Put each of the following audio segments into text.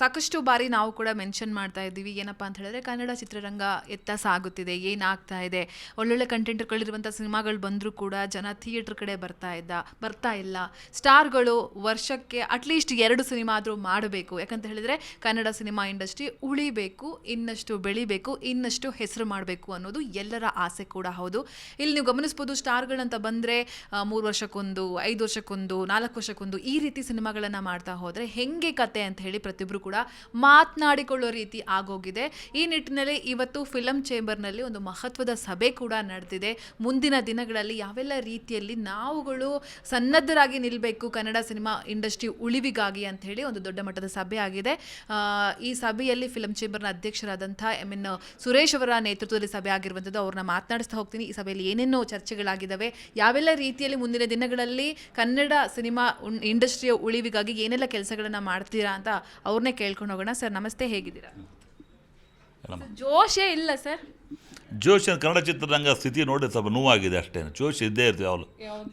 ಸಾಕಷ್ಟು ಬಾರಿ ನಾವು ಕೂಡ ಮೆನ್ಷನ್ ಮಾಡ್ತಾ ಇದ್ದೀವಿ. ಏನಪ್ಪ ಅಂತ ಹೇಳಿದ್ರೆ, ಕನ್ನಡ ಚಿತ್ರರಂಗ ಎತ್ತ ಸಾಗುತ್ತಿದೆ, ಏನಾಗ್ತಾ ಇದೆ? ಒಳ್ಳೊಳ್ಳೆ ಕಂಟೆಂಟ್ಗಳಿರುವಂಥ ಸಿನಿಮಾಗಳು ಬಂದರೂ ಕೂಡ ಜನ ಥಿಯೇಟ್ರ್ ಕಡೆ ಬರ್ತಾ ಇದ್ದ, ಬರ್ತಾ ಇಲ್ಲ. ಸ್ಟಾರ್ಗಳು ವರ್ಷಕ್ಕೆ ಅಟ್ಲೀಸ್ಟ್ ಎರಡು ಸಿನಿಮಾ ಆದರೂ ಮಾಡಬೇಕು. ಯಾಕಂತ ಹೇಳಿದ್ರೆ, ಕನ್ನಡ ಸಿನಿಮಾ ಇಂಡಸ್ಟ್ರಿ ಉಳಿಬೇಕು, ಇನ್ನಷ್ಟು ಬೆಳಿಬೇಕು, ಇನ್ನಷ್ಟು ಹೆಸರು ಮಾಡಬೇಕು ಅನ್ನೋದು ಎಲ್ಲರ ಆಸೆ ಕೂಡ ಹೌದು. ಇಲ್ಲಿ ನೀವು ಗಮನಿಸ್ಬೋದು, ಸ್ಟಾರ್ಗಳಂತ ಬಂದರೆ ಮೂರು ವರ್ಷಕ್ಕೊಂದು, ಐದು ವರ್ಷಕ್ಕೊಂದು, ನಾಲ್ಕು ವರ್ಷಕ್ಕೊಂದು ಈ ರೀತಿ ಸಿನಿಮಾಗಳನ್ನು ಮಾಡ್ತಾ ಹೋದರೆ ಹೆಂಗೆ ಕತೆ ಅಂತ ಹೇಳಿ ಪ್ರತಿಯೊಬ್ಬರು ಕೂಡ ಮಾತನಾಡಿಕೊಳ್ಳೋ ರೀತಿ ಆಗೋಗಿದೆ. ಈ ನಿಟ್ಟಿನಲ್ಲಿ ಇವತ್ತು ಫಿಲಂ ಚೇಂಬರ್ನಲ್ಲಿ ಒಂದು ಮಹತ್ವದ ಸಭೆ ಕೂಡ ನಡೆದಿದೆ. ಮುಂದಿನ ದಿನಗಳಲ್ಲಿ ಯಾವೆಲ್ಲ ರೀತಿಯಲ್ಲಿ ನಾವುಗಳು ಸನ್ನದ್ಧರಾಗಿ ನಿಲ್ಲಬೇಕು ಕನ್ನಡ ಸಿನಿಮಾ ಇಂಡಸ್ಟ್ರಿ ಉಳಿವಿಗಾಗಿ ಅಂತ ಹೇಳಿ ಒಂದು ದೊಡ್ಡ ಮಟ್ಟದ ಸಭೆ ಆಗಿದೆ. ಈ ಸಭೆಯಲ್ಲಿ ಫಿಲಂ ಚೇಂಬರ್ನ ಅಧ್ಯಕ್ಷರಾದಂಥ ಎಂ ಎನ್ ಸುರೇಶ್ ಅವರ ನೇತೃತ್ವದಲ್ಲಿ ಸಭೆ ಆಗಿರುವಂಥದ್ದು ಅವ್ರನ್ನ ಮಾತನಾಡಿಸ್ತಾ ಹೋಗ್ತೀನಿ. ಈ ಸಭೆಯಲ್ಲಿ ಏನೇನೋ ಚರ್ಚೆಗಳಾಗಿದ್ದಾವೆ. ಯಾವೆಲ್ಲ ರೀತಿಯಲ್ಲಿ ಮುಂದಿನ ದಿನಗಳಲ್ಲಿ ಕನ್ನಡ ಸಿನಿಮಾ ಇಂಡಸ್ಟ್ರಿಯ ಉಳಿವಿಗಾಗಿ ಏನೆಲ್ಲ ಕೆಲಸಗಳನ್ನ ಮಾಡ್ತೀರಾ ಅಂತ ಅವ್ರನ್ನೇ ಕೇಳ್ಕೊಂಡು ಹೋಗೋಣ ಸರ್ ನಮಸ್ತೆ ಹೇಗಿದ್ದೀರಾ. ಜೋಶೇ ಇಲ್ಲ ಸರ್. ಜೋಶ್ ಕನ್ನಡ ಚಿತ್ರರಂಗ ಸ್ಥಿತಿ ನೋಡಿ ಸ್ವಲ್ಪ ನೋವಾಗಿದೆ ಅಷ್ಟೇ. ಜೋಶ್ ಇದ್ದೇ ಇರ್ತೀವಿ ಅವಳು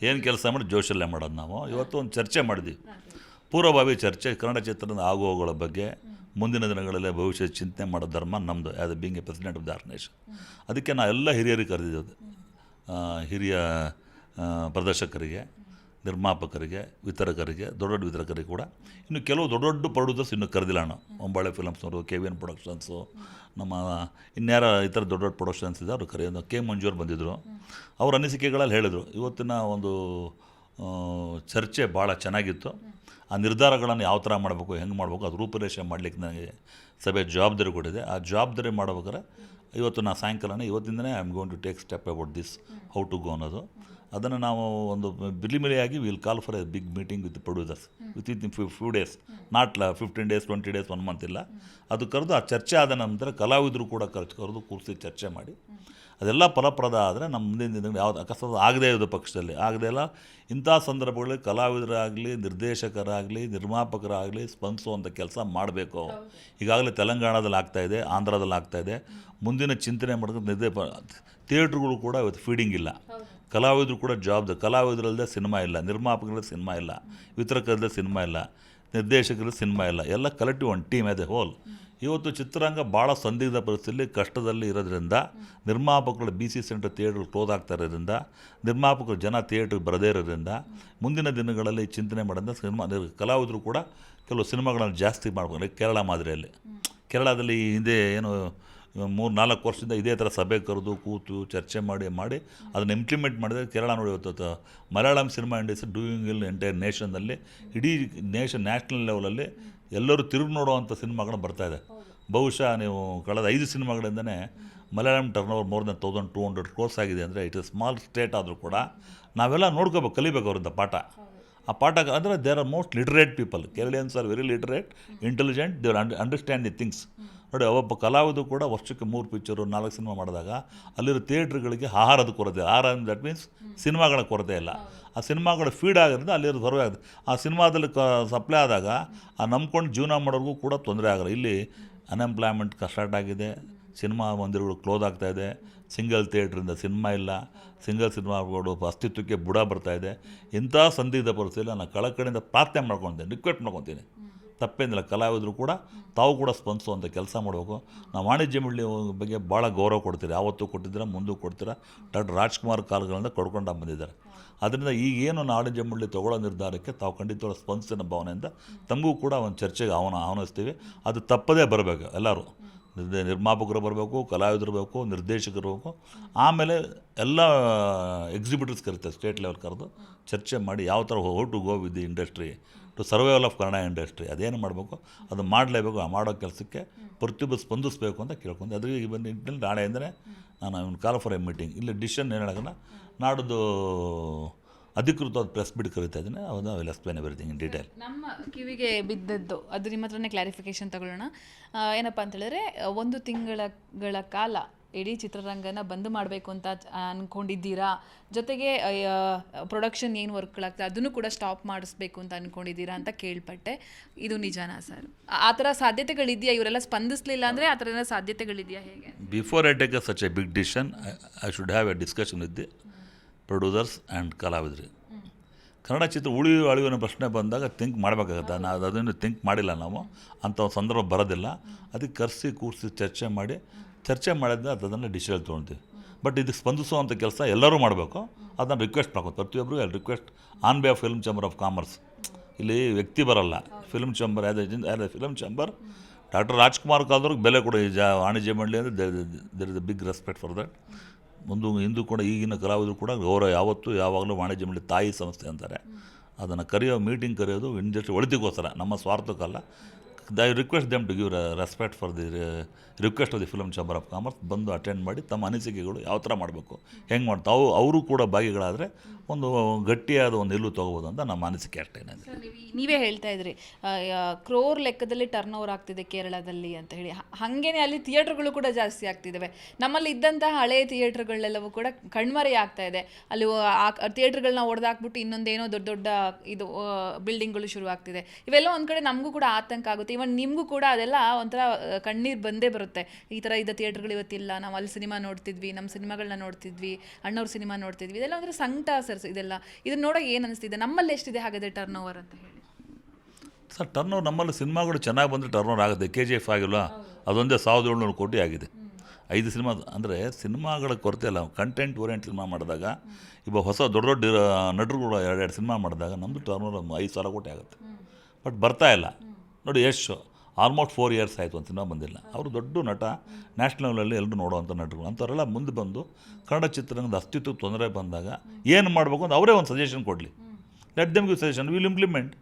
ಏನು ಕೆಲಸ ಮಾಡಿ ಜೋಶಲ್ಲೇ ಮಾಡೋದು ನಾವು. ಇವತ್ತು ಒಂದು ಚರ್ಚೆ ಮಾಡಿದ್ವಿ. ಪೂರ್ವಭಾವಿ ಚರ್ಚೆ ಕನ್ನಡ ಚಿತ್ರದ ಆಗುವಗಳ ಬಗ್ಗೆ ಮುಂದಿನ ದಿನಗಳಲ್ಲಿ ಭವಿಷ್ಯ ಚಿಂತನೆ ಮಾಡೋ ಧರ್ಮ ನಮ್ಮದು as being a president of the organisation ಅದಕ್ಕೆ ನಾವು ಎಲ್ಲ ಹಿರಿಯರಿಗೆ ಕರೆದಿದ್ದೆ ಹಿರಿಯ ಪ್ರದರ್ಶಕರಿಗೆ. ನಿರ್ಮಾಪಕರಿಗೆ, ವಿತರಕರಿಗೆ, ದೊಡ್ಡ ದೊಡ್ಡ ವಿತರಕರಿಗೆ ಕೂಡ ಇನ್ನು ಕೆಲವು ದೊಡ್ಡ ದೊಡ್ಡ ಪ್ರೊಡ್ಯೂಸರ್ಸ್ ಇನ್ನೂ ಕರೆದಿಲ್ಲ ನಾನು ಒಂಬಾಳೆ ಫಿಲಮ್ಸ್ನವರು ಕೆ ವಿ ಎನ್ ಪ್ರೊಡಕ್ಷನ್ಸು ನಮ್ಮ ಇನ್ಯಾರ ಇತರ ದೊಡ್ಡ ದೊಡ್ಡ ಪ್ರೊಡಕ್ಷನ್ಸ್ ಇದೆ, ಅವರು ಕರೆಯೋದು. ಕೆ ಮಂಜೂರ್ ಬಂದಿದ್ದರು ಅವ್ರ ಅನಿಸಿಕೆಗಳಲ್ಲಿ ಹೇಳಿದರು, ಇವತ್ತಿನ ಒಂದು ಚರ್ಚೆ ಭಾಳ ಚೆನ್ನಾಗಿತ್ತು. ಆ ನಿರ್ಧಾರಗಳನ್ನು ಯಾವ ಥರ ಮಾಡಬೇಕು, ಹೆಂಗೆ ಮಾಡಬೇಕು ಅದು ರೂಪುರೇಷೆ ಮಾಡಲಿಕ್ಕೆ ನನಗೆ ಸಭೆ ಜವಾಬ್ದಾರಿ ಕೊಟ್ಟಿದೆ. ಆ ಜವಾಬ್ದಾರಿ ಮಾಡ್ಬೇಕಾದ್ರೆ, ಇವತ್ತು ನಾನು ಸಾಯಂಕಾಲನೇ, ಇವತ್ತಿಂದನೇ I am going to take step about this how to go ಅನ್ನೋದು. ಅದನ್ನು ನಾವು ಒಂದು ಬಿಲಿಮಿಲಿಯಾಗಿ will call for a big meeting with producers with in few days not ಲ fifteen days twenty days one month ಇಲ್ಲ. ಅದು ಕರೆದು ಆ ಚರ್ಚೆ ಆದ ನಂತರ ಕಲಾವಿದರು ಕೂಡ ಖರ್ಚು ಕರೆದು ಕೂರಿಸಿ ಚರ್ಚೆ ಮಾಡಿ. ಅದೆಲ್ಲ ಫಲಪ್ರದ ಆದರೆ ನಮ್ಮ ಮುಂದಿನ ದಿನಗಳು ಯಾವ್ದು ಅಕಸ್ಮಾತ್ ಆಗದೇ ಇರೋದು ಪಕ್ಷದಲ್ಲಿ. ಆಗದೇ ಇಲ್ಲ. ಇಂಥ ಸಂದರ್ಭಗಳಲ್ಲಿ ಕಲಾವಿದರಾಗಲಿ, ನಿರ್ದೇಶಕರಾಗಲಿ, ನಿರ್ಮಾಪಕರಾಗಲಿ ಸ್ಪಂದಿಸುವಂಥ ಕೆಲಸ ಮಾಡಬೇಕು. ಈಗಾಗಲೇ ತೆಲಂಗಾಣದಲ್ಲಿ ಆಗ್ತಾಯಿದೆ ಆಂಧ್ರದಲ್ಲಿ ಆಗ್ತಾಯಿದೆ ಮುಂದಿನ ಚಿಂತನೆ ಮಾಡಿದ್ರೆ ನಿರ್ದೇ ಥಿಯೇಟ್ರ್ಗಳು ಕೂಡ ಇವತ್ತು ಫೀಡಿಂಗ್ ಇಲ್ಲ. ಕಲಾವಿದರು ಕೂಡ ಜವಾಬ್ದಾರಿ. ಕಲಾವಿದರಲ್ಲದೆ ಸಿನಿಮಾ ಇಲ್ಲ ನಿರ್ಮಾಪಕರಲ್ಲದೆ ಸಿನಿಮಾ ಇಲ್ಲ ವಿತರಕರಲ್ಲದೆ ಸಿನಿಮಾ ಇಲ್ಲ ನಿರ್ದೇಶಕರಲ್ಲಿ ಸಿನಿಮಾ ಇಲ್ಲ ಎಲ್ಲ ಕಲೆಕ್ಟಿವ್ ಒಂದು ಟೀಮ್ ಎ ಹೋಲ್. ಇವತ್ತು ಚಿತ್ರರಂಗ ಭಾಳ ಸಂದಿಗ್ಧ ಪರಿಸ್ಥಿತಿಯಲ್ಲಿ ಕಷ್ಟದಲ್ಲಿ ಇರೋದ್ರಿಂದ ನಿರ್ಮಾಪಕರು B C centre theatre close ಆಗ್ತಾ ಇರೋದ್ರಿಂದ ನಿರ್ಮಾಪಕರು ಜನ ಥಿಯೇಟ್ರಿಗೆ ಬರದೇ ಇರೋದ್ರಿಂದ ಮುಂದಿನ ದಿನಗಳಲ್ಲಿ ಚಿಂತನೆ ಮಾಡೋದ್ರಿಂದ ಸಿನಿಮಾ ಕಲಾವಿದರು ಕೂಡ ಕೆಲವು ಸಿನಿಮಾಗಳನ್ನು ಜಾಸ್ತಿ ಮಾಡ್ಬೇಕು ಕೇರಳ ಮಾದರಿಯಲ್ಲಿ. ಕೇರಳದಲ್ಲಿ ಹಿಂದೆ ಏನು ಮೂರು ನಾಲ್ಕು ವರ್ಷದಿಂದ ಇದೇ ಥರ ಸಭೆ ಕರೆದು ಕೂತು ಚರ್ಚೆ ಮಾಡಿ ಮಾಡಿ ಅದನ್ನು ಇಂಪ್ಲಿಮೆಂಟ್ ಮಾಡಿದ್ರೆ ಕೇರಳ ನೋಡಿ ಇವತ್ತು Malayalam cinema industry doing well entire ನೇಷನಲ್ಲಿ ಇಡೀ ನೇಷನ್ ನ್ಯಾಷನಲ್ ಲೆವೆಲಲ್ಲಿ ಎಲ್ಲರೂ ತಿರುಗಿ ನೋಡುವಂಥ ಸಿನಿಮಾಗಳು ಬರ್ತಾ ಇದೆ. ಬಹುಶಃ ನೀವು ಕಳೆದ ಐದು ಸಿನಿಮಾಗಳಿಂದನೇ Malayalam turnover more than thousand two hundred crores ಆಗಿದೆ ಅಂದರೆ ಇಟ್ ಇಸ್ ಸ್ಮಾಲ್ ಸ್ಟೇಟ್ ಆದರೂ ಕೂಡ ನಾವೆಲ್ಲ ನೋಡ್ಕೋಬೇಕು, ಕಲಿಬೇಕು ಅವರಿಂದ ಪಾಠ. ಆ ಪಾಠ ಅಂದರೆ there are most literate people Keralians are very literate intelligent there understand the things ನೋಡಿ, ಒಬ್ಬ ಕಲಾವಿದು ಕೂಡ ವರ್ಷಕ್ಕೆ ಮೂರು ಪಿಕ್ಚರು ನಾಲ್ಕು ಸಿನಿಮಾ ಮಾಡಿದಾಗ ಅಲ್ಲಿರೋ ಥಿಯೇಟ್ರ್ಗಳಿಗೆ ಆಹಾರದ ಕೊರತೆ. ಆಹಾರ ದಟ್ ಮೀನ್ಸ್ ಸಿನಿಮಾಗಳ ಕೊರತೆ ಇಲ್ಲ. ಆ ಸಿನಿಮಾಗಳು ಫೀಡ್ ಆಗಿರೋದ್ರಿಂದ ಅಲ್ಲಿರೋದು ಹೊರವೇ ಆಗುತ್ತೆ. ಆ ಸಿನಿಮಾದಲ್ಲಿ ಕ ಸಪ್ಲೈ ಆದಾಗ ಆ ನಂಬ್ಕೊಂಡು ಜೀವನ ಮಾಡೋರಿಗೂ ಕೂಡ ತೊಂದರೆ ಆಗಲ್ಲ. ಇಲ್ಲಿ ಅನ್ಎಂಪ್ಲಾಯ್ಮೆಂಟ್ ಸ್ಟಾರ್ಟ್ ಆಗಿದೆ. ಸಿನಿಮಾ ಮಂದಿರಗಳು ಕ್ಲೋಸ್ ಆಗ್ತಾ ಇದೆ. ಸಿಂಗಲ್ ಥಿಯೇಟ್ರಿಂದ ಸಿನಿಮಾ ಇಲ್ಲ. ಸಿಂಗಲ್ ಸಿನಿಮಾಗಳು ಅಸ್ತಿತ್ವಕ್ಕೆ ಬುಡ ಬರ್ತಾ ಇದೆ. ಇಂಥ ಸಂದಿಗ್ಧ ಪರಿಸ್ಥಿತಿಯಲ್ಲಿ ನಾನು ಕಳಕಡೆಯಿಂದ ಪ್ರಾರ್ಥನೆ ಮಾಡ್ಕೊತೀನಿ ರಿಕ್ವೆಸ್ಟ್ ಮಾಡ್ಕೊತೀನಿ. ತಪ್ಪೇನಿಲ್ಲ, ಕಲಾವಿದರು ಕೂಡ ತಾವು ಕೂಡ ಸ್ಪಂದಿಸುವಂಥ ಕೆಲಸ ಮಾಡಬೇಕು. ನಾವು ವಾಣಿಜ್ಯ ಮಂಡಳಿ ಬಗ್ಗೆ ಭಾಳ ಗೌರವ ಕೊಡ್ತೀರಿ. ಯಾವತ್ತೂ ಕೊಟ್ಟಿದ್ದೀರಾ, ಮುಂದೂ ಕೊಡ್ತೀರಾ, ಡಾಕ್ಟರ್ ರಾಜ್ಕುಮಾರ್ ಕಾಲಗಳಿಂದ ಕೊಡ್ಕೊಂಡು ಬಂದಿದ್ದಾರೆ. ಅದರಿಂದ ಈಗೇನು ವಾಣಿಜ್ಯ ಮಂಡಳಿ ತಗೊಳ್ಳೋ ನಿರ್ಧಾರಕ್ಕೆ ತಾವು ಖಂಡಿತವಾದ ಸ್ಪಂದಿಸಿದ ಭಾವನೆಯಿಂದ ತಮಗೂ ಕೂಡ ಒಂದು ಚರ್ಚೆಗೆ ಆಹ್ವಾನ ಆಹ್ವಾನಿಸ್ತೀವಿ. ಅದು ತಪ್ಪದೇ ಬರಬೇಕು ಎಲ್ಲರೂ. ನಿರ್ಮಾಪಕರು ಬರಬೇಕು, ಕಲಾವಿದರು ಬೇಕು, ನಿರ್ದೇಶಕರು ಬೇಕು. ಆಮೇಲೆ ಎಲ್ಲ ಎಕ್ಸಿಬಿಟರ್ಸ್ ಕರೀತಾರೆ ಸ್ಟೇಟ್ ಲೆವೆಲ್ ಕರೆದು ಚರ್ಚೆ ಮಾಡಿ ಯಾವ ಥರ how to go with the industry to survival of Kannada industry ಅದೇನು ಮಾಡಬೇಕು, ಅದು ಮಾಡಲೇಬೇಕು, ಆ ಮಾಡೋ ಕೆಲಸಕ್ಕೆ ಪ್ರತಿಯೊಬ್ಬರು ಸ್ಪಂದಿಸಬೇಕು ಅಂತ ಕೇಳ್ಕೊಂಡು. ಅದಕ್ಕೆ ಬಂದು ನಾಳೆ ಅಂದರೆ ನಾನು ಕಾಲ್ ಫಾರ್ ಎ ಮೀಟಿಂಗ್ ಇಲ್ಲಿ ಡಿಸಿಷನ್ ಏನು ಹೇಳೋಕ್ಕಲ್ಲ ನಾಡ್ದು ಅಧಿಕೃತವಾದ ಪ್ರೆಸ್ ಬಿಡ್ ಕರೀತಾ ಇದ್ದೀನಿ. ಅವನ್ನ will explain everything in detail ನಮ್ಮ ಕಿವಿಗೆ ಬಿದ್ದದ್ದು ಅದು ನಿಮ್ಮ ಹತ್ರನೇ ಕ್ಲಾರಿಫಿಕೇಶನ್ ತಗೊಳ್ಳೋಣ ಏನಪ್ಪ ಅಂತ ಹೇಳಿದ್ರೆ ಒಂದು ತಿಂಗಳಗಳ ಕಾಲ ಇಡೀ ಚಿತ್ರರಂಗನ ಬಂದ್ ಮಾಡಬೇಕು ಅಂತ ಅನ್ಕೊಂಡಿದ್ದೀರಾ? ಜೊತೆಗೆ ಪ್ರೊಡಕ್ಷನ್ ಏನು ವರ್ಕ್ಗಳಾಗ್ತದೆ ಅದನ್ನು ಕೂಡ ಸ್ಟಾಪ್ ಮಾಡಿಸ್ಬೇಕು ಅಂತ ಅನ್ಕೊಂಡಿದ್ದೀರಾ ಅಂತ ಕೇಳ್ಪಟ್ಟೆ. ಇದು ನಿಜಾನಾ ಸರ್? ಆ ಥರ ಸಾಧ್ಯತೆಗಳಿದೆಯಾ? ಇವರೆಲ್ಲ ಸ್ಪಂದಿಸ್ಲಿಲ್ಲ ಅಂದರೆ ಆ ಥರ ಸಾಧ್ಯತೆಗಳಿದೆಯಾ ಹೇಗೆ? Before I take a such a big decision I should have a discussion with the producers and ಕಲಾವಿದ್ರಿ. Kannada ಚಿತ್ರ ಉಳಿಯುವ ಅಳಿವಿನ ಪ್ರಶ್ನೆ ಬಂದಾಗ ಥಿಂಕ್ ಮಾಡಬೇಕಾಗತ್ತೆ. ನಾವು ಅದನ್ನು ಥಿಂಕ್ ಮಾಡಿಲ್ಲ ನಾವು. ಅಂಥ ಸಂದರ್ಭ ಬರೋದಿಲ್ಲ. ಅದಕ್ಕೆ ಕರೆಸಿ, ಕೂರಿಸಿ, ಚರ್ಚೆ ಮಾಡಿ. ಚರ್ಚೆ ಮಾಡಿದ್ರೆ ಅದನ್ನು ಡಿಸಿಷನ್ ತೊಗೊಳ್ತೀವಿ. ಬಟ್ ಇದಕ್ಕೆ ಸ್ಪಂದಿಸುವಂಥ ಕೆಲಸ ಎಲ್ಲರೂ ಮಾಡಬೇಕು. ಅದನ್ನು ರಿಕ್ವೆಸ್ಟ್ ಮಾಡ್ಬೋದು ಪ್ರತಿಯೊಬ್ಬರು ಅಲ್ಲಿ request on behalf film chamber of commerce ಇಲ್ಲಿ ವ್ಯಕ್ತಿ ಬರಲ್ಲ. Film chamber as a film chamber doctor Rajkumar ಕಾದ್ರಿಗೆ ಬೆಲೆ ಕೊಡಿ. ಜಾ ವಾಣಿಜ್ಯ ಮಂಡಳಿ ಅಂದರೆ there is a big respect for that ಮುಂದೆ ಹಿಂದೂ ಕೂಡ ಈಗಿನ ಕಲಾವಿದರು ಕೂಡ ಗೌರವ ಯಾವತ್ತೂ ಯಾವಾಗಲೂ ವಾಣಿಜ್ಯ ಮಂಡಳಿ ತಾಯಿ ಸಂಸ್ಥೆ ಅಂತಾರೆ. ಅದನ್ನು ಕರೆಯೋ ಮೀಟಿಂಗ್ ಕರೆಯೋದು ಇಂಡಸ್ಟ್ರಿ ಒಳಿತಿಗೋಸ್ಕರ, ನಮ್ಮ ಸ್ವಾರ್ಥಕ್ಕಲ್ಲ I request them to give respect for the request of the film chamber of commerce ಬಂದು ಅಟೆಂಡ್ ಮಾಡಿ ತಮ್ಮ ಅನಿಸಿಕೆಗಳು ಯಾವ ಥರ ಮಾಡಬೇಕು, ಹೆಂಗೆ ಮಾಡ್ತಾವೆ ಅವರು ಕೂಡ ಭಾಗಿಗಳಾದರೆ ಒಂದು ಗಟ್ಟಿಯಾದ ಒಂದು ನಿಲುವು ತೊಗೋಬೋದು ಅಂತ ನಮ್ಮ ಅನಿಸಿಕೆ ಅಷ್ಟೇ ಸರ್, ನೀವು ಹೇಳ್ತಾ ಇದ್ರಿ ಕ್ರೋರ್ ಲೆಕ್ಕದಲ್ಲಿ ಟರ್ನ್ ಓವರ್ ಆಗ್ತಿದೆ ಕೇರಳದಲ್ಲಿ ಅಂತ ಹೇಳಿ. ಹಾಗೇನೆ ಅಲ್ಲಿ ಥಿಯೇಟ್ರ್ಗಳು ಕೂಡ ಜಾಸ್ತಿ ಆಗ್ತಿದ್ದಾವೆ ನಮ್ಮಲ್ಲಿ ಇದ್ದಂತಹ ಹಳೆಯ ಥಿಯೇಟ್ರ್ಗಳೆಲ್ಲವೂ ಕೂಡ ಕಣ್ಮರೆ ಆಗ್ತಾ ಇದೆ. ಅಲ್ಲಿ ಆ ಒಡೆದಾಕ್ಬಿಟ್ಟು ಇನ್ನೊಂದೇನೋ ದೊಡ್ಡ ದೊಡ್ಡ ಇದು ಬಿಲ್ಡಿಂಗ್ಗಳು ಶುರು ಆಗ್ತಿದೆ. ಇವೆಲ್ಲ ಒಂದು ಕಡೆ ನಮಗೂ ಕೂಡ ಆತಂಕ ಆಗುತ್ತೆ. ಇವನ್ ನಿಮಗೂ ಕೂಡ ಅದೆಲ್ಲ ಒಂಥರ ಕಣ್ಣೀರು ಬಂದೇ ಬರುತ್ತೆ. ಈ ಥರ ಇದ್ದ ಥಿಯೇಟ್ರ್ಗಳು ಇವತ್ತಿಲ್ಲ ನಾವು ಅಲ್ಲಿ ಸಿನಿಮಾ ನೋಡ್ತಿದ್ವಿ ನಮ್ಮ ಸಿನಿಮಾಗಳನ್ನ ನೋಡ್ತಿದ್ವಿ ಅಣ್ಣವ್ರ ಸಿನಿಮಾ ನೋಡ್ತಿದ್ವಿ ಇದೆಲ್ಲ ಒಂಥರ ಸಂಕಟ ಸರ್ ಇದೆಲ್ಲ. ಇದನ್ನ ನೋಡೋ ಏನು ಅನಿಸ್ತಿದೆ? ನಮ್ಮಲ್ಲಿ ಎಷ್ಟಿದೆ ಹಾಗಾದರೆ ಟರ್ನ್ ಓವರ್ ಅಂತ ಹೇಳಿ? ಸರ್ ಟರ್ನ್ ಓವರ್ ನಮ್ಮಲ್ಲಿ ಸಿನಿಮಾಗಳು ಚೆನ್ನಾಗಿ ಬಂದರೆ ಟರ್ನ್ ಓವರ್ ಆಗುತ್ತೆ. ಕೆ ಜಿ ಎಫ್ ಆಗಿಲ್ವಾ? ಅದೊಂದೇ ಸಾವಿರದ ಏಳ್ನೂರು ಕೋಟಿ ಆಗಿದೆ. ಐದು ಸಿನಿಮಾ ಅಂದರೆ ಸಿನಿಮಾಗಳ ಕೊರತೆ ಅಲ್ಲ. ಕಂಟೆಂಟ್ ಓರಿಯೆಂಟ್ ಸಿನಿಮಾ ಮಾಡಿದಾಗ ಇವ ಹೊಸ ದೊಡ್ಡ ದೊಡ್ಡ ನಟರುಗಳು ಎರಡು ಸಿನಿಮಾ ಮಾಡಿದಾಗ ನಮ್ಮದು ಟರ್ನ್ ಓವರ್ ಐದು ಸಾವಿರ ಕೋಟಿ ಆಗುತ್ತೆ. ಬಟ್ ಬರ್ತಾ ಇಲ್ಲ. ನೋಡಿ ಯಶ್. ಆಲ್ಮೋಸ್ಟ್ ಫೋರ್ ಇಯರ್ಸ್ ಆಯಿತು ಅಂತ ಸಿನಿಮಾ ಬಂದಿಲ್ಲ. ಅವರು ದೊಡ್ಡ ನಟ ನ್ಯಾಷನಲ್ ಲೆವೆಲಲ್ಲಿ ಎಲ್ಲರೂ ನೋಡುವಂಥ ನಟರು ಅಂಥವರೆಲ್ಲ ಮುಂದೆ ಬಂದು ಕನ್ನಡ ಚಿತ್ರರಂಗದ ಅಸ್ತಿತ್ವ ತೊಂದರೆ ಬಂದಾಗ ಏನು ಮಾಡಬೇಕು ಅಂತ ಅವರೇ ಒಂದು ಸಜೆಷನ್ ಕೊಡಲಿ. Let them give suggestion will implement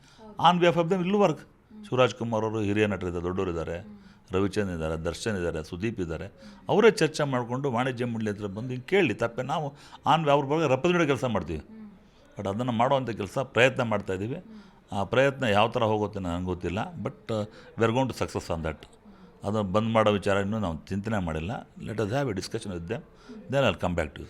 on behalf of them will work Shivaraj Kumar ಅವರು ಹಿರಿಯ ನಟರಿದ್ದಾರೆ ದೊಡ್ಡವರಿದ್ದಾರೆ ರವಿಚಂದ್ ಇದ್ದಾರೆ ದರ್ಶನ್ ಇದ್ದಾರೆ ಸುದೀಪ್ ಇದ್ದಾರೆ. ಅವರೇ ಚರ್ಚೆ ಮಾಡಿಕೊಂಡು ವಾಣಿಜ್ಯ ಮಂಡಳಿ ಹತ್ರ ಬಂದು ಹಿಂಗೆ ಕೇಳಿ ತಪ್ಪೆ ನಾವು ಆನ್ ಅವ್ರ ಬಗ್ಗೆ ರೆಪ್ರೆಸೆಂಟೇಟಿವ್ ಕೆಲಸ ಮಾಡ್ತೀವಿ. ಬಟ್ ಅದನ್ನು ಮಾಡುವಂಥ ಕೆಲಸ ಪ್ರಯತ್ನ ಮಾಡ್ತಾಯಿದ್ದೀವಿ ಆ ಪ್ರಯತ್ನ ಯಾವ ಥರ ಹೋಗುತ್ತೆ ನನಗೆ ಗೊತ್ತಿಲ್ಲ but we are gonna success on that ಅದನ್ನು ಬಂದ್ ಮಾಡೋ ವಿಚಾರ ಇನ್ನೂ ನಾವು ಚಿಂತನೆ ಮಾಡಿಲ್ಲ. Let us have a discussion with them then I come back to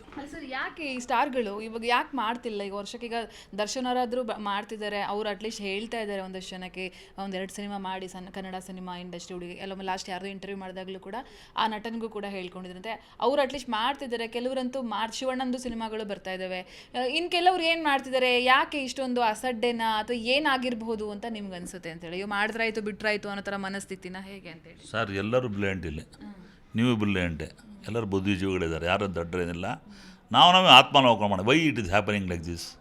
ಯಾಕೆ ಈ ಸ್ಟಾರ್ಗಳು ಇವಾಗ ಯಾಕೆ ಮಾಡ್ತಿಲ್ಲ? ಈಗ ವರ್ಷಕ್ಕೆ ಈಗ ದರ್ಶನರಾದರೂ ಮಾಡ್ತಿದ್ದಾರೆ ಅವ್ರು ಅಟ್ಲೀಸ್ಟ್ ಹೇಳ್ತಾ ಇದ್ದಾರೆ ಒಂದಷ್ಟು ಜನಕ್ಕೆ. ಒಂದೆರಡು ಸಿನಿಮಾ ಮಾಡಿ ಸನ್ ಕನ್ನಡ ಸಿನಿಮಾ ಇಂಡಸ್ಟ್ರಿ ಹುಡುಗಿ ಎಲ್ಲೊಮ್ಮೆ ಲಾಸ್ಟ್ ಯಾರ್ದೋ ಇಂಟರ್ವ್ಯೂ ಮಾಡಿದಾಗಲೂ ಕೂಡ ಆ ನಟನಿಗೂ ಕೂಡ ಹೇಳ್ಕೊಂಡಿದ್ರಂತೆ. ಅವ್ರು ಅಟ್ಲೀಸ್ಟ್ ಮಾಡ್ತಿದ್ದಾರೆ ಕೆಲವರಂತೂ ಮಾರ್ ಶಿವಣ್ಣಂದು ಸಿನಿಮಾಗಳು ಬರ್ತಾ ಇದ್ದಾವೆ ಇನ್ನು ಕೆಲವ್ರು ಏನು ಮಾಡ್ತಿದ್ದಾರೆ ಯಾಕೆ ಇಷ್ಟೊಂದು ಅಸಡ್ಡೆನ ಅಥವಾ ಏನಾಗಿರ್ಬೋದು ಅಂತ ನಿಮ್ಗೆ ಅನ್ಸುತ್ತೆ ಅಂತೇಳಿ ಇವ್ ಮಾಡಿದ್ರಾಯ್ತು ಬಿಟ್ರಾಯ್ತು ಅನ್ನೋ ಥರ ಮನಸ್ಥಿತಿನ ಹೇಗೆ ಅಂತೇಳಿ ಸರ್ ಎಲ್ಲರೂ ಬ್ರಿಲಿಯಂಟ್ ಇಲ್ಲ. ನೀವು ಬ್ರಿಲಿಯಂಟೆ ಎಲ್ಲರೂ ಬುದ್ಧಿಜೀವಿಗಳಿದ್ದಾರೆ. ಯಾರು ದೊಡ್ಡರೇನಿಲ್ಲ ನಾವು ನಾವೇ ಆತ್ಮಾವಲೋಕನ ಮಾಡಿ why it is happening like this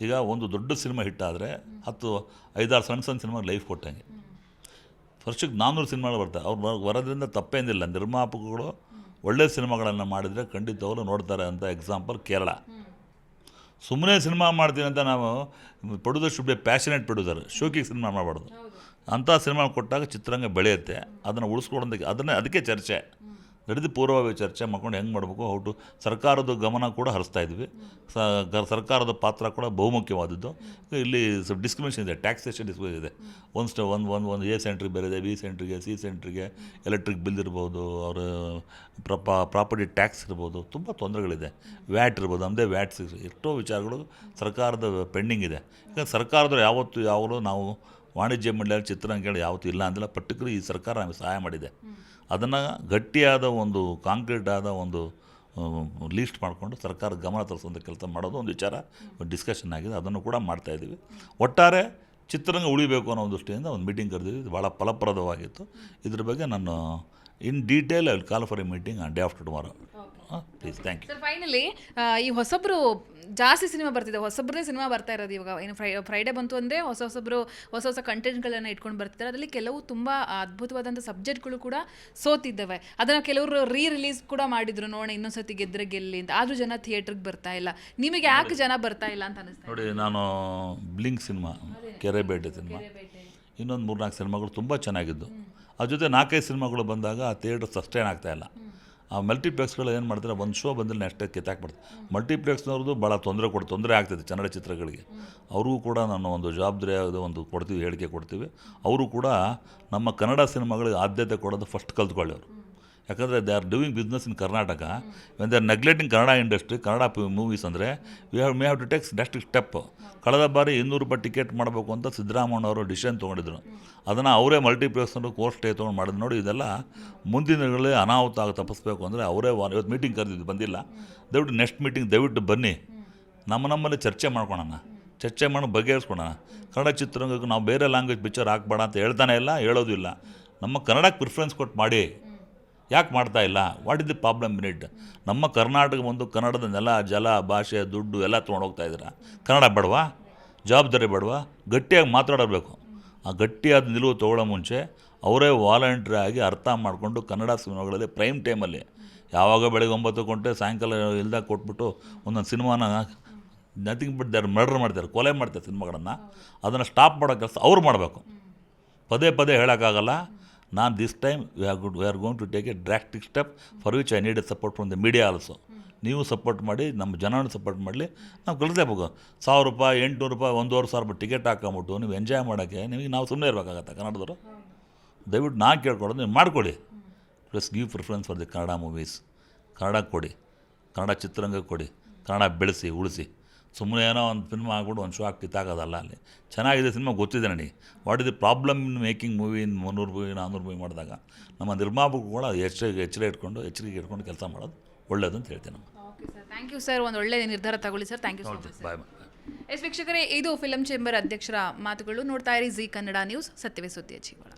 ಈಗ ಒಂದು ದೊಡ್ಡ ಸಿನಿಮಾ ಹಿಟ್ ಆದರೆ ಹತ್ತು ಐದಾರು ಸಣ್ಣ ಸಣ್ಣ ಸಿನಿಮಾಗೆ ಲೈಫ್ ಕೊಟ್ಟಂಗೆ. ವರ್ಷಕ್ಕೆ ನಾನ್ನೂರು ಸಿನಿಮಾಗಳು ಬರ್ತಾರೆ ಅವ್ರು ಬರ- ಬರೋದ್ರಿಂದ ತಪ್ಪೇನಿಲ್ಲ. ನಿರ್ಮಾಪಕಗಳು ಒಳ್ಳೆಯ ಸಿನಿಮಾಗಳನ್ನು ಮಾಡಿದರೆ ಖಂಡಿತವರು ನೋಡ್ತಾರೆ ಅಂತ ಎಕ್ಸಾಂಪಲ್ ಕೇರಳ. ಸುಮ್ಮನೆ ಸಿನಿಮಾ ಮಾಡ್ತೀನಿ ಅಂತ ನಾವು producer should be passionate producer ಶೋಕಿಗೆ cinema ಮಾಡಬಾರ್ದು. ಅಂಥ ಸಿನಿಮಾ ಕೊಟ್ಟಾಗ ಚಿತ್ರರಂಗ ಬೆಳೆಯುತ್ತೆ. ಅದನ್ನು ಉಳಿಸ್ಕೊಡೋದಕ್ಕೆ ಅದನ್ನೇ ಅದಕ್ಕೆ ಚರ್ಚೆ. ನಡೆದು ಪೂರ್ವಭಾವಿ ಚರ್ಚೆ ಮಾಡ್ಕೊಂಡು ಹೆಂಗೆ ಮಾಡಬೇಕು ಔಟು ಸರ್ಕಾರದ ಗಮನ ಕೂಡ ಹರಿಸ್ತಾ ಇದ್ವಿ. ಸರ್ಕಾರದ ಪಾತ್ರ ಕೂಡ ಬಹುಮುಖ್ಯವಾದದ್ದು. ಇಲ್ಲಿ ಡಿಸ್ಕ್ರಿಮಿನೇಷನ್ ಇದೆ ಟ್ಯಾಕ್ಸೇಷನ್ ಡಿಸ್ಕ್ರಿಮಿನೇಷನ್ ಇದೆ. ಒಂದು ಸ್ಟೇ ಒಂದು ಒಂದು ಒಂದು ಎ ಸೆಂಟ್ರಿಗೆ ಬೇರೆ ಇದೆ ಬಿ ಸೆಂಟ್ರಿಗೆ ಸಿ ಸೆಂಟ್ರಿಗೆ ಎಲೆಕ್ಟ್ರಿಕ್ ಬಿಲ್ ಇರ್ಬೋದು, ಅವರ ಪ್ರಪ ಪ್ರಾಪರ್ಟಿ ಟ್ಯಾಕ್ಸ್ ಇರ್ಬೋದು, ತುಂಬ ತೊಂದರೆಗಳಿದೆ. ವ್ಯಾಟ್ ಇರ್ಬೋದು ನಮ್ಮದೇ ವ್ಯಾಟ್ಸ್ ಎಷ್ಟೋ ವಿಚಾರಗಳು ಸರ್ಕಾರದ ಪೆಂಡಿಂಗ್ ಇದೆ. ಯಾಕಂದರೆ ಸರ್ಕಾರದವ್ರು ಯಾವತ್ತು ಯಾವಾಗಲೂ ನಾವು ವಾಣಿಜ್ಯ ಮಂಡಳಿ ಚಿತ್ರರಂಗಗಳು ಯಾವತ್ತೂ ಇಲ್ಲ ಅಂದಿಲ್ಲ. ಪರ್ಟಿಕ್ಯುಲರ್ ಈ ಸರ್ಕಾರ ನಮಗೆ ಸಹಾಯ ಮಾಡಿದೆ. ಅದನ್ನು ಗಟ್ಟಿಯಾದ ಒಂದು ಕಾಂಕ್ರೀಟ್ ಆದ ಒಂದು ಲೀಸ್ಟ್ ಮಾಡಿಕೊಂಡು ಸರ್ಕಾರ ಗಮನ ತರಿಸುವಂಥ ಕೆಲಸ ಮಾಡೋದು ಒಂದು ವಿಚಾರ ಡಿಸ್ಕಷನ್ ಆಗಿದೆ. ಅದನ್ನು ಕೂಡ ಮಾಡ್ತಾಯಿದ್ದೀವಿ ಒಟ್ಟಾರೆ ಚಿತ್ರರಂಗ ಉಳಿಬೇಕು ಅನ್ನೋ ಒಂದು ದೃಷ್ಟಿಯಿಂದ ಒಂದು ಮೀಟಿಂಗ್ ಕರೆದಿದ್ವಿ. ಇದು ಭಾಳ ಫಲಪ್ರದವಾಗಿತ್ತು. ಇದ್ರ ಬಗ್ಗೆ ನಾನು in detail I will call for a meeting on day after tomorrow please thank you sir finally ಈ ಹೊಸಬ್ರು ಜಾಸ್ತಿ ಸಿನಿಮಾ ಬರ್ತಿದೆ. ಹೊಸಬ್ರೇ ಸಿನಿಮಾ ಬರ್ತಾ ಇರೋದು ಇವಾಗ. ಏನು ಫ್ರೈ ಫ್ರೈಡೇ ಬಂತು ಅಂದರೆ ಹೊಸ ಹೊಸಬ್ರು ಹೊಸ ಹೊಸ ಕಂಟೆಂಟ್ಗಳನ್ನು ಇಟ್ಕೊಂಡು ಬರ್ತಿದ್ದಾರೆ. ಅದರಲ್ಲಿ ಕೆಲವು ತುಂಬ ಅದ್ಭುತವಾದಂಥ ಸಬ್ಜೆಕ್ಟ್ಗಳು ಕೂಡ ಸೋತಿದ್ದಾವೆ. ಅದನ್ನು ಕೆಲವರು ರೀ ರಿಲೀಸ್ ಕೂಡ ಮಾಡಿದ್ರು. ನೋಡೋಣ ಇನ್ನೊಂದ್ಸತಿ ಗೆದ್ರೆ ಗೆಲ್ಲಿ ಅಂತ. ಆದರೂ ಜನ ಥಿಯೇಟ್ರಿಗೆ ಬರ್ತಾ ಇಲ್ಲ. ನಿಮಗೆ ಯಾಕೆ ಜನ ಬರ್ತಾ ಇಲ್ಲ ಅಂತ ಅನಿಸ್ತಾ ನೋಡಿ ನಾನು ಬ್ಲಿಂಕ್ ಸಿನಿಮಾ ಕೆರೆಬೇಟೆ ಸಿನಿಮಾ. ಇನ್ನೊಂದು ಮೂರ್ನಾಲ್ಕು ಸಿನಿಮಾಗಳು ತುಂಬ ಚೆನ್ನಾಗಿದ್ದು. ಅದ್ರ ಜೊತೆ ನಾಲ್ಕೈದು ಸಿನಿಮಾಗಳು ಬಂದಾಗ ಆ ಥಿಯೇಟರ್ ಸಸ್ಟೈನ್ ಆಗ್ತಾಯಿಲ್ಲ ಆ ಮಲ್ಟಿಪ್ಲೆಕ್ಸ್ಗಳು ಏನು ಮಾಡ್ತಾರೆ? ಒಂದು ಶೋ ಬಂದರೆ ನೆಕ್ಸ್ಟ್ ಕಿತ್ತಾಕ್ಬಿಡ್ತಾರೆ ಮಲ್ಟಿಪ್ಲೆಕ್ಸ್ನವ್ರದ್ದು ಭಾಳ ತೊಂದರೆ ಕೊಡ್ತು ತೊಂದರೆ ಆಗ್ತದೆ ಕನ್ನಡ ಚಿತ್ರಗಳಿಗೆ ಅವ್ರಿಗೂ ಕೂಡ ನಾನು ಒಂದು ಜವಾಬ್ದಾರಿ ಆದ ಒಂದು ಕೊಡ್ತೀವಿ, ಹೇಳಿಕೆ ಕೊಡ್ತೀವಿ. ಅವರು ಕೂಡ ನಮ್ಮ ಕನ್ನಡ ಸಿನಿಮಾಗಳಿಗೆ ಆದ್ಯತೆ ಕೊಡೋದು ಫಸ್ಟ್ ಕಲ್ತ್ಕೊಳ್ಳಿ ಅವರು ಯಾಕಂದರೆ they are doing business in Karnataka when they are neglecting Kannada industry Kannada movies ಅಂದರೆ we have may have to takes next step ಕಳೆದ ಬಾರಿ ಇನ್ನೂರು ರೂಪಾಯಿ ಟಿಕೆಟ್ ಮಾಡಬೇಕು ಅಂತ ಸಿದ್ದರಾಮಯ್ಯ ಅವರು ಡಿಸಿಷನ್ ತೊಗೊಂಡಿದ್ರು. ಅದನ್ನು ಅವರೇ ಮಲ್ಟಿಪ್ಲೆಕ್ಸ್ನವರು ಕೋರ್ಸ್ ಸ್ಟೇ ತೊಗೊಂಡು ಮಾಡಿದ್ರು. ನೋಡಿ, ಇದೆಲ್ಲ ಮುಂದಿನ ದಿನಗಳಲ್ಲಿ ಅನಾಹುತ ಆಗಿ ತಪ್ಪಿಸ್ಬೇಕು ಅಂದರೆ ಅವರೇ ಇವತ್ತು ಮೀಟಿಂಗ್ ಕರೆದಿದ್ದು, ಬಂದಿಲ್ಲ. ದಯವಿಟ್ಟು ನೆಕ್ಸ್ಟ್ ಮೀಟಿಂಗ್ ದಯವಿಟ್ಟು ಬನ್ನಿ. ನಮ್ಮ ನಮ್ಮಲ್ಲಿ ಚರ್ಚೆ ಮಾಡ್ಕೊಳೋಣ. ಚರ್ಚೆ ಮಾಡಿ ಬಗೆಹರಿಸ್ಕೊಳೋಣ. ಕನ್ನಡ ಚಿತ್ರರಂಗಕ್ಕೆ ನಾವು ಬೇರೆ ಲ್ಯಾಂಗ್ವೇಜ್ ಪಿಕ್ಚರ್ ಹಾಕ್ಬೇಡ ಅಂತ ಹೇಳ್ತಾನೆ ಇಲ್ಲ, ಹೇಳೋದಿಲ್ಲ. ನಮ್ಮ ಕನ್ನಡಕ್ಕೆ ಪ್ರಿಫರೆನ್ಸ್ ಕೊಟ್ಟು ಮಾಡಿ. ಯಾಕೆ ಮಾಡ್ತಾ ಇಲ್ಲ? What is the problem in ನಮ್ಮ ಕರ್ನಾಟಕ ಒಂದು ಕನ್ನಡದ ನೆಲ, ಜಲ, ಭಾಷೆ, ದುಡ್ಡು ಎಲ್ಲ ತೊಗೊಂಡು ಹೋಗ್ತಾ ಇದ್ದೀರಾ? ಕನ್ನಡ ಬಡವಾ? ಜವಾಬ್ದಾರಿ ಬಡವಾ? ಗಟ್ಟಿಯಾಗಿ ಮಾತಾಡಬೇಕು. ಆ ಗಟ್ಟಿಯಾದ ನಿಲುವು ತೊಗೊಳ್ಳೋ ಮುಂಚೆ ಅವರೇ ವಾಲಂಟ್ರಿ ಆಗಿ ಅರ್ಥ ಮಾಡಿಕೊಂಡು ಕನ್ನಡ ಸಿನಿಮಾಗಳಲ್ಲಿ ಪ್ರೈಮ್ ಟೈಮಲ್ಲಿ ಯಾವಾಗ ಬೆಳಗ್ಗೆ ಒಂಬತ್ತು ಗಂಟೆ ಸಾಯಂಕಾಲ ಇಲ್ದಾಗ ಕೊಟ್ಬಿಟ್ಟು ಒಂದೊಂದು ಸಿನಿಮಾನ ನಥಿಂಗ್ ಬಟ್ ಮರ್ಡ್ರ್ ಮರ್ಡರ್ ಮಾಡ್ತಾರೆ, ಕೊಲೆ ಮಾಡ್ತಾರೆ ಸಿನಿಮಾಗಳನ್ನು. ಅದನ್ನು ಸ್ಟಾಪ್ ಮಾಡೋ ಕೆಲಸ ಅವ್ರು ಮಾಡಬೇಕು. ಪದೇ ಪದೇ ಹೇಳೋಕ್ಕಾಗಲ್ಲ. ನಾನು this time we are good we are going to take a drastic step for which I need a support from the media also ನೀವು ಸಪೋರ್ಟ್ ಮಾಡಿ, ನಮ್ಮ ಜನನ ಸಪೋರ್ಟ್ ಮಾಡಲಿ, ನಾವು ಕಲಿಸಬೇಕು ಸಾವಿರ ರೂಪಾಯಿ, ಎಂಟುನೂರು ರೂಪಾಯಿ, ಒಂದೂವರೆ ಸಾವಿರ ರೂಪಾಯಿ ಟಿಕೆಟ್ ಹಾಕೊಂಬಿಟ್ಟು ನೀವು ಎಂಜಾಯ್ ಮಾಡೋಕ್ಕೆ ನಿಮಗೆ ನಾವು ಸುಮ್ಮನೆ ಇರಬೇಕಾಗತ್ತೆ ಕನ್ನಡದವರು. ದಯವಿಟ್ಟು ನಾನು ಕೇಳ್ಕೊಡೋದು ನೀವು ಮಾಡ್ಕೊಳ್ಳಿ. Please give preference for the Kannada movies Kannada ಕೊಡಿ. ಕನ್ನಡ ಚಿತ್ರರಂಗ ಕೊಡಿ. ಕನ್ನಡ ಬೆಳೆಸಿ, ಉಳಿಸಿ. ಸುಮ್ಮನೆ ಏನೋ ಒಂದು ಸಿನಿಮಾ ಆಗ್ಬಿಟ್ಟು ಒಂದು ಶೋ ಹಾಕಿ ಕಿತ್ತಾಗೋದಲ್ಲ ಅಲ್ಲಿ. ಚೆನ್ನಾಗಿದೆ ಸಿನಿಮಾ ಗೊತ್ತಿದೆ ನನಗೆ. What is the problem in making movie in ಮುನ್ನೂರು ಮೂವಿ ನಾನ್ನೂರು ಮೂವಿ ಮಾಡಿದಾಗ? ನಮ್ಮ ನಿರ್ಮಾಪಕರು ಕೂಡ ಎಚ್ಚರ ಎಚ್ಚರ ಇಟ್ಕೊಂಡು ಎಚ್ಚರಿಕೆ ಇಟ್ಕೊಂಡು ಕೆಲಸ ಮಾಡೋದು ಒಳ್ಳೇದು ಅಂತ ಹೇಳ್ತೀನಿ ಸರ್ ಥ್ಯಾಂಕ್ ಯು ಸರ್ ಒಂದು ಒಳ್ಳೆಯ ನಿರ್ಧಾರ ತಗೊಳ್ಳಿ sir thank you so much bye bye S ವೀಕ್ಷಕರೇ ಇದು ಫಿಲಂ ಚೇಂಬರ್ ಅಧ್ಯಕ್ಷರ ಮಾತುಗಳು. ನೋಡ್ತಾ ಇರಿ ಜಿ ಕನ್ನಡ ನ್ಯೂಸ್ ಸತ್ಯವೇ ಸುದ್ದಿಯ ಜೀವನ